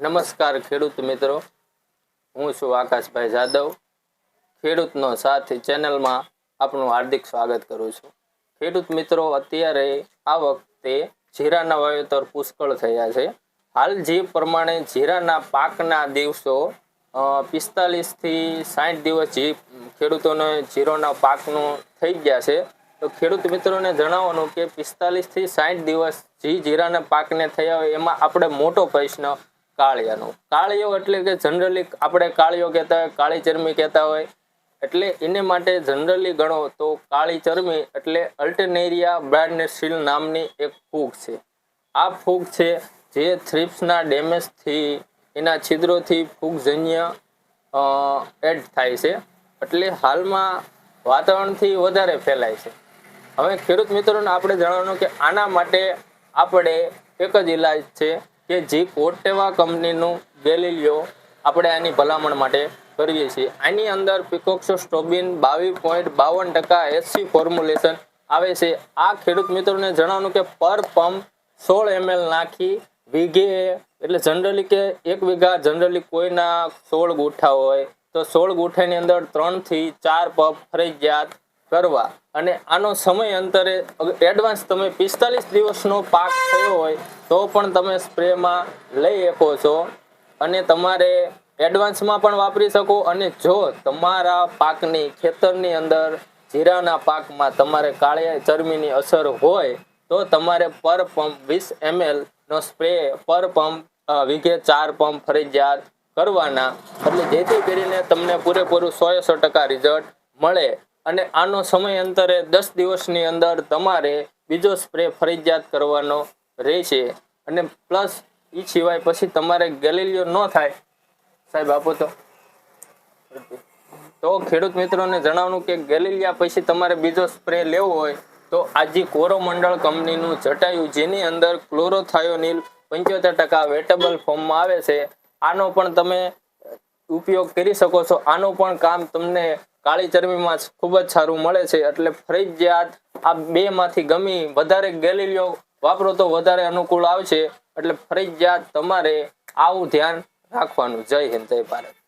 નમસ્કાર ખેડૂત મિત્રો. હું છું આકાશભાઈ જાદવ. ખેડૂતનો સાથ ચેનલમાં આપનું હાર્દિક સ્વાગત કરું છું. ખેડૂત મિત્રો, અત્યારે આ વખતે જીરાના વાવેતર પુષ્કળ થયા છે. હાલ જે પ્રમાણે જીરાના પાકના દિવસો પિસ્તાલીસથી સાઠ દિવસ જે ખેડૂતોને જીરોના પાકનું થઈ ગયા છે, તો ખેડૂત મિત્રોને જણાવવાનું કે પિસ્તાલીસથી સાઠ દિવસ જે જીરાના પાકને થયા હોય, એમાં આપણે મોટો પ્રશ્ન કાળિયાનો. કાળિયો એટલે કે જનરલી આપણે કાળિયો કહેતા હોય, કાળી ચરમી કહેતા હોય, એટલે એને માટે જનરલી ગણો તો કાળી ચરમી એટલે અલ્ટરનેરિયા બ્રાડનેસીલ નામની એક ફૂગ છે. આ ફૂગ છે જે થ્રિપ્સના ડેમેજથી, એના છિદ્રોથી ફૂગજન્ય એડ થાય છે. એટલે હાલમાં વાતાવરણથી વધારે ફેલાય છે. હવે ખેડૂત મિત્રોને આપણે જણાવવાનું કે આના માટે આપણે એક જ ઈલાજ છે કે જે કોટેવા કંપનીનું ગેલિલિયો આપણે આની ભલામણ માટે કરીએ છીએ. આની અંદર પિકોક્સોસ્ટોબિન બાવીસ પોઈન્ટ બાવન ટકા એસસી ફોર્મ્યુલેશન આવે છે. આ ખેડૂત મિત્રોને જણાવવાનું કે પર પંપ સોળ એમએલ નાખી વીઘે, એટલે જનરલી કે એક વીઘા જનરલી કોઈના સોળ ગુઠ્ઠા હોય, તો સોળ ગુઠ્ઠાની અંદર ત્રણથી ચાર પંપ ફરજિયાત કરવા. અને આનો સમય અંતરે એડવાન્સ તમે પિસ્તાલીસ દિવસનો પાક થયો હોય, તો પણ તમે સ્પ્રેમાં લઈ શકો છો. અને તમારે એડવાન્સમાં પણ વાપરી શકો. અને જો તમારા પાકની, ખેતરની અંદર જીરાના પાકમાં તમારે કાળિયા ચરમીની અસર હોય, તો તમારે પર પંપ વીસ એમએલનો સ્પ્રે પર પંપ વીઘે ચાર પંપ ફરજિયાત કરવાના. એટલે જેથી કરીને તમને પૂરેપૂરું સો સો ટકા રિઝલ્ટ મળે. અને આનો સમય અંતરે દસ દિવસની અંદર તમારે બીજો સ્પ્રે ફરજિયાત કરવાનો રહેશે. અને પ્લસ એ સિવાય પછી તમારે ગેલેલિયો ન થાય. સાહેબ, આપો તો. તો ખેડૂત મિત્રોને જણાવવાનું કે ગેલેલિયા પછી તમારે બીજો સ્પ્રે લેવો હોય તો આજે કોરોમંડળ કંપનીનું જટાયું જેની અંદર ક્લોરોથાયોનિલ પંચોતેર ટકા વેટેબલ ફોર્મમાં આવે છે, આનો પણ તમે ઉપયોગ કરી શકો છો. આનું પણ કામ તમને કાળી ચરબીમાં ખૂબ જ સારું મળે છે એટલે ફરજિયાત આ બે માંથી ગમી વધારે ગેલેરીઓ વાપરો તો વધારે અનુકૂળ આવશે. એટલે ફરજિયાત તમારે આવું ધ્યાન રાખવાનું. જય હિન્દ, જય ભારત.